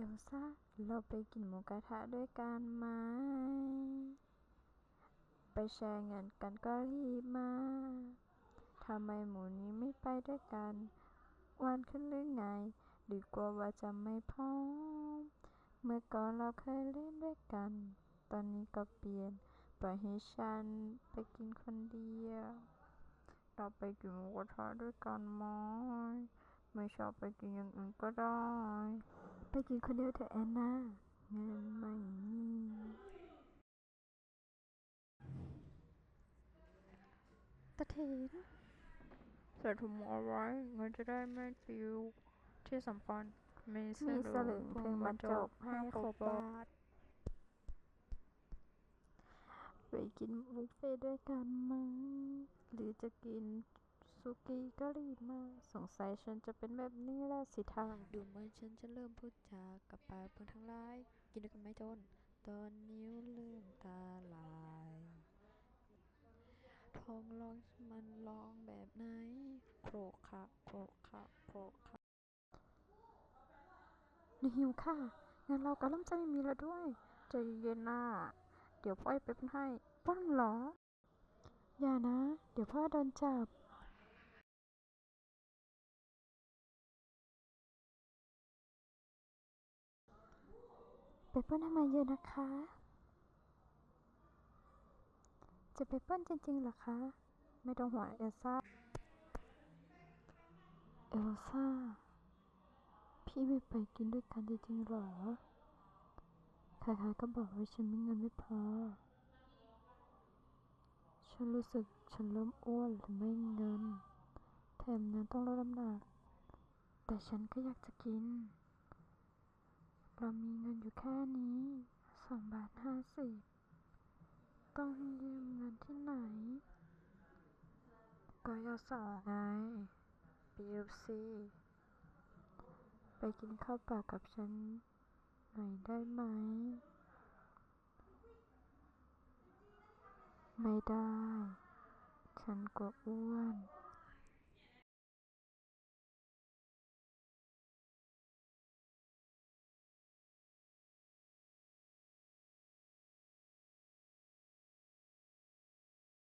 เอลซ่า เราไปกินหมูกระทะด้วยกันไหม ไปแชร์เงินกันก็รีบมา ทำไมหมูนี้ไม่ไปด้วยกันอ้วนขึ้นหรือไง หรือกลัวว่าจะไม่พร้อม เมื่อก่อนเราเคยเล่นด้วยกัน ตอนนี้ก็เปลี่ยน ปล่อยให้ฉันไปกินคนเดียว เราไปกินหมูกระทะด้วยกันไหมไม่ชอบไปกินอย่างอื่นก็ได้ กินคนเดียวเถอะแอนนาเงินไม่มีตะเถนใส่ถุงมือเอาไว้เงินจะได้ไม่ปลิวที่สำคัญมีมีสลึงพึงบรรจบให้ครบบาทไปกินบุฟเฟ่ต์ด้วยกันไหมหรือจะกิน สุกี้ก็รีบมา สงสัยฉันจะเป็นแบบนี้แล้วสิท่าดูเหมือนฉันจะเริ่มพูดจากับปากเพื่อนทั้งหลาย กินด้วยกันไหมจนตอนนิ้วเริ่มตาลายท้องร้องมันร้องแบบไหนโครกคะโครกคะโครกคะหนูหิวค่ะงั้นเราก็เริ่มจะไม่มีแล้วด้วยใจเย็นๆน่ะเดี๋ยวพ่อไปเป็นให้ป้อนเหรอ อย่านะ เดี๋ยวพ่อโดนจับ ไปปล้นให้มาเยอะนะคะ จะไปปล้นจริงๆเหรอคะ ไม่ต้องห่วงเอลซ่า เอลซ่า พี่ไม่ไปกินด้วยกันจริงๆเหรอ ใครๆก็บอกว่าฉันมีเงินไม่พอ ฉันรู้สึกฉันเริ่มอ้วนและไม่เงิน แถมยังต้องลดน้ำหนัก แต่ฉันก็อยากจะกิน เรามีเงินอยู่แค่นี้สองบาทห้าสิบต้องยืมเงินที่ไหนก็ยอสอไงบิวซีไปกินข้าวเปล่ากับฉันหน่อยได้ไหม ไม่ได้ ฉันกลัวอ้วน